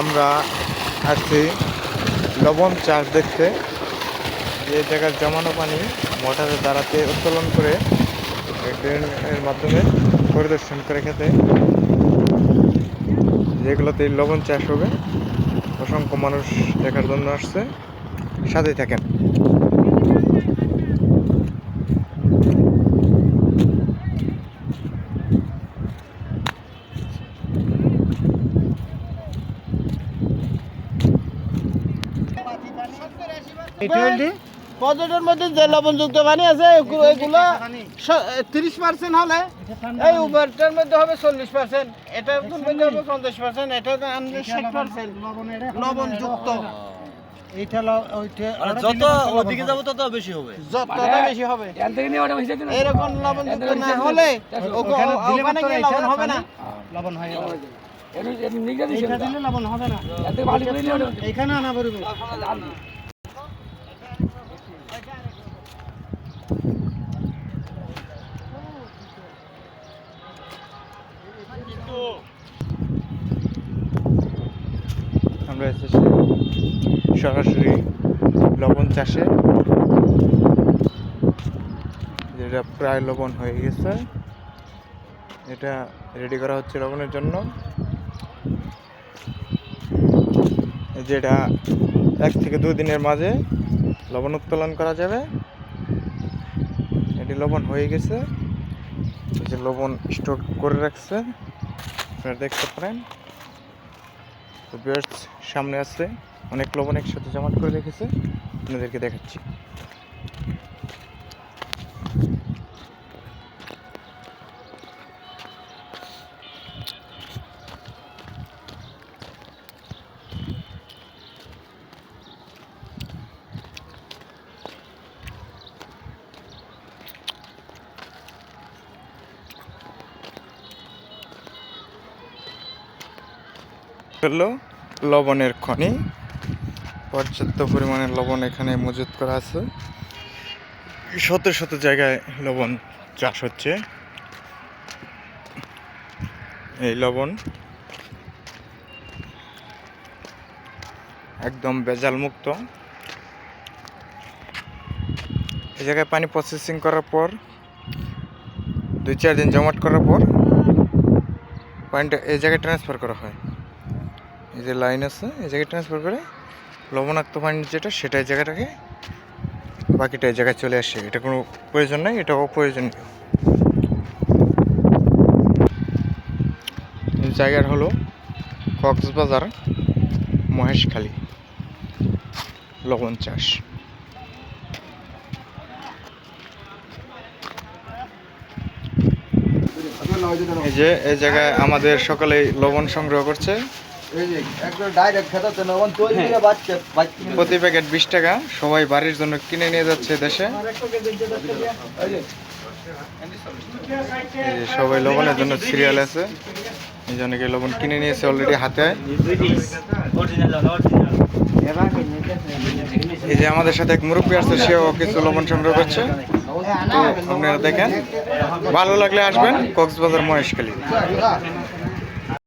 আমরা আছি লবণ চাষ দেখতে। যে জায়গার জমানো পানি মোটরের দ্বারাতে উত্তোলন করে ড্রেনের মাধ্যমে পরিদর্শন করে খেতে। যেগুলোতে লবণ চাষ হবে, অসংখ্য মানুষ দেখার জন্য আসছে। সাথে থাকেন। পর্যটনের মধ্যে যে লবণযুক্ত পানি আছে এগু- এগুলো তিরিশ পার্সেন্ট হলে এই উবারটার মধ্যে হবে চল্লিশ পার্সেন্ট এটার মধ্যে হবে পঞ্চাশ পার্সেন্ট এটা ষাট পার্সেন্ট লবণযুক্ত এইটা ওইটা- মানে যত ওদিকে যাব তত বেশি হবে। যতটা বেশি হবে। এরকম লবণযুক্ত না হলে ওখানে দিলে ওখানে মাত্র গিয়ে লবণ হবে না। লবণ হয়ে যাবে। দিলে লবণ হবে না। এইখানে আনা পড়বে আমরা এসেছি সরাসরি লবণ চাষে। যেটা প্রায় লবণ হয়ে গেছে। এটা রেডি করা হচ্ছে লবণের জন্য। যেটা এক থেকে দুই দিনের মাঝে লবণ উত্তোলন করা যাবে। এটি লবণ হয়ে গেছে। যে লবণ স্টোর করে রাখছে। আপনারা দেখতে পারেন। তো বিয়ার্স সামনে আছে। অনেক লবণ একসাথে জমাট করে রেখেছে। আপনাদেরকে দেখাচ্ছি। হলো লবণের খনি। পর্যাপ্ত পরিমাণে লবণ এখানে মজুত করা আছে। শত শত জায়গায় লবণ চাষ হচ্ছে। এই লবণ একদম বেজাল মুক্ত। এই জায়গায় পানি প্রসেসিং করার পর, দুই চার দিন জমাট করার পর, পানিটা এই জায়গায় ট্রান্সফার করা হয়। এই যে লাইন আছে, এই জায়গায় ট্রান্সফার করে লবণাক্ত পানি যেটা, সেটা এই জায়গাটাকে বাকিটা এই জায়গায় চলে আসে। এটা কোনো প্রয়োজন নাই, এটা অপ্রয়োজনীয়। জায়গার হলো কক্সবাজার মহেশখালী লবণ চাষ। এই যে, এই জায়গায় আমাদের সকলেই লবণ সংগ্রহ করছে। প্রতি প্যাকেট বিশ টাকা সবাই বাড়ির জন্য কিনে নিয়ে যাচ্ছে দেশে। সবাই লবণের জন্য সিরিয়াল আছে। এই জন্য কি লবণ কিনে নিয়েছে অলরেডি হাতে? এই যে আমাদের সাথে এক মুরব্বী আছে সেও কিছু লবণ সংগ্রহ করছে। আপনারা দেখেন ভালো লাগলে আসবেন কক্সবাজার মহেশখালী।